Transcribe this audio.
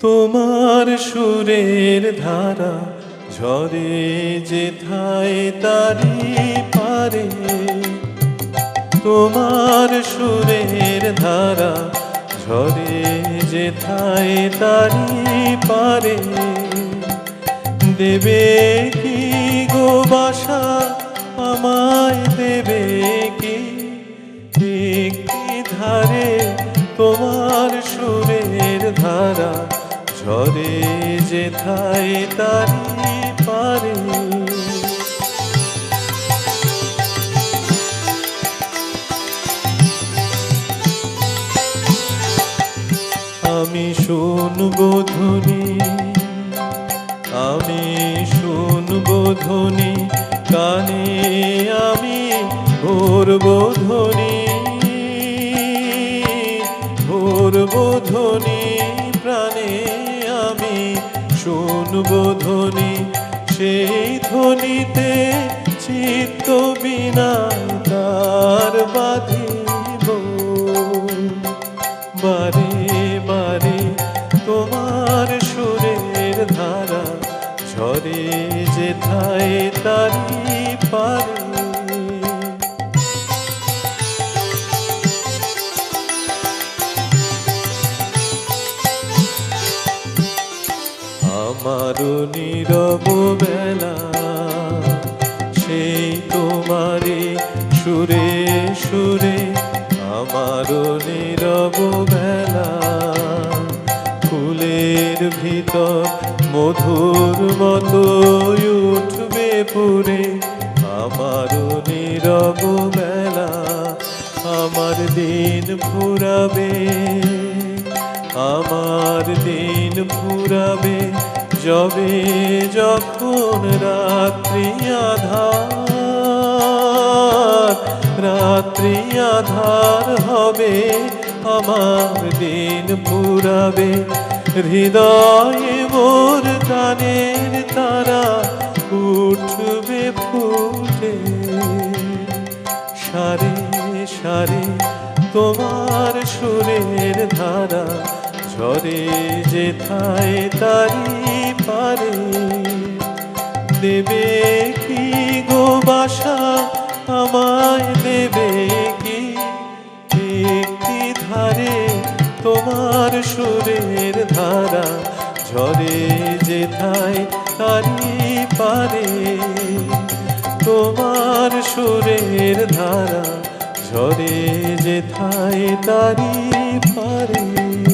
তোমার সুরের ধারা ঝরে যেথায় তারি পারে। তোমার সুরের ধারা ঝরে যেথায় তারি পারে। দেবে কি গো বাসা, আমায় দেবে কি? ধারে তোমার সুরের ধারা ঝরে যেথায় তারি পারে। আমি শুনব ধ্বনি আমি শুনব ধ্বনি কানে আমি ভরবো ধ্বনি। শুনব ধ্বনি, সেই ধ্বনিতে চিত্ত বিনা তার বাঁধিব বারে বারে তোমার সুরের ধারা, ঝরে যেথায় তারি পারে। আমারও নীরব বেলা সেই তোমারে সুরে সুরে আমারও নীরব বেলা ফুলের ভিতর মধুর মতো উঠবে পুরে আমারও নীরব বেলা আমার দিন ফুরাবে, আমার দিন ফুরাবে যবে যখন রাত্রি আধার রাত্রি আধার হবে, আমার দিন পুরাবে। হৃদয়ে মোর গানের তারা উঠবে ফুটে। সারে সারে, তোমার সুরের ধারা ঝরে যেথায় তারি পারে। দেবে কি গো বাসা আমায় দেবে কি? একটি ধারে তোমার সুরের ধারা ঝরে যেথায় তারি পারে। তোমার সুরের ধারা ঝরে যেথায় তারি পারে।